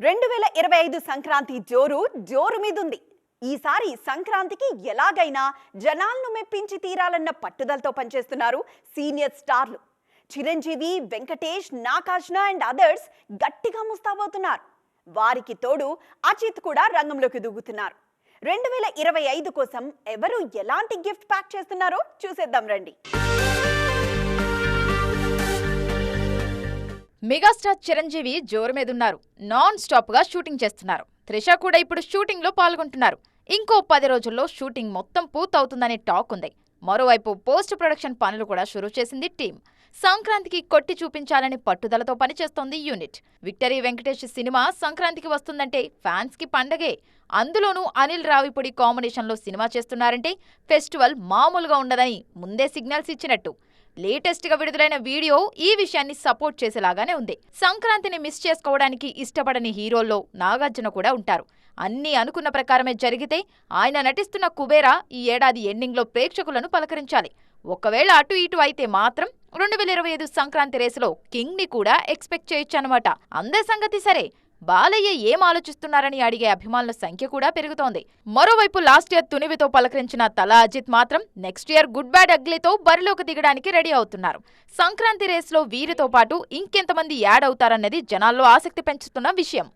రెండు వేల ఇరవై ఐదు సంక్రాంతి జోరు జోరు మీదుంది. ఈసారి సంక్రాంతికి ఎలాగైనా జనాలను మెప్పించి తీరాలన్న పట్టుదలతో పనిచేస్తున్నారు సీనియర్ స్టార్లు. చిరంజీవి వెంకటేష్ నాగార్జున అండ్ అదర్స్ గట్టిగా ముస్తాబోతున్నారు వారికి తోడు అజిత్ కూడా రంగంలోకి దూగుతున్నారు రెండు వేల ఇరవై ఐదు కోసం ఎవరు ఎలాంటి గిఫ్ట్ ప్యాక్ చేస్తున్నారో చూసేద్దాం రండి. మెగాస్టార్ చిరంజీవి జోరు మీదున్నారు. నాన్ స్టాప్గా షూటింగ్ చేస్తున్నారు. త్రిష కూడా ఇప్పుడు షూటింగ్లో పాల్గొంటున్నారు. ఇంకో పది రోజుల్లో షూటింగ్ మొత్తం పూర్తవుతుందనే టాక్ ఉంది. మరోవైపు పోస్ట్ ప్రొడక్షన్ పనులు కూడా షురూ చేసింది టీం సంక్రాంతికి కొట్టి చూపించాలని పట్టుదలతో పనిచేస్తోంది యూనిట్. విక్టరీ వెంకటేష్ సినిమా సంక్రాంతికి వస్తుందంటే ఫ్యాన్స్కి పండగే. అందులోనూ అనిల్ రావిపూడి కాంబినేషన్లో సినిమా చేస్తున్నారంటే ఫెస్టివల్ మామూలుగా ఉండదని ముందే సిగ్నల్స్ ఇచ్చినట్టు. లేటెస్ట్గా విడుదలైన వీడియో ఈ విషయాన్ని సపోర్ట్ చేసేలాగానే ఉంది. సంక్రాంతిని మిస్ చేసుకోవడానికి ఇష్టపడని హీరోల్లో నాగార్జున కూడా ఉంటారు. అన్నీ అనుకున్న ప్రకారమే జరిగితే ఆయన నటిస్తున్న కుబేరా ఈ ఏడాది ఎండింగ్లో ప్రేక్షకులను పలకరించాలి. ఒకవేళ అటు ఇటు అయితే మాత్రం రెండు వేల ఇరవై ఐదు సంక్రాంతి రేసులో కింగ్ని కూడా ఎక్స్పెక్ట్ చేయొచ్చు అనమాట అందే సంగతి సరే. బాలయ్య ఏం ఆలోచిస్తున్నారని అడిగే అభిమానుల సంఖ్య కూడా పెరుగుతోంది. మరోవైపు లాస్ట్ ఇయర్ తునివితో పలకరించిన తలా అజిత్ మాత్రం నెక్స్ట్ ఇయర్ గుడ్ బ్యాడ్ అగ్లీతో బరిలోకి దిగడానికి రెడీ అవుతున్నారు. సంక్రాంతి రేస్లో వీరితో పాటు ఇంకెంతమంది యాడ్ అవుతారన్నది జనాల్లో ఆసక్తి పెంచుతున్న విషయం.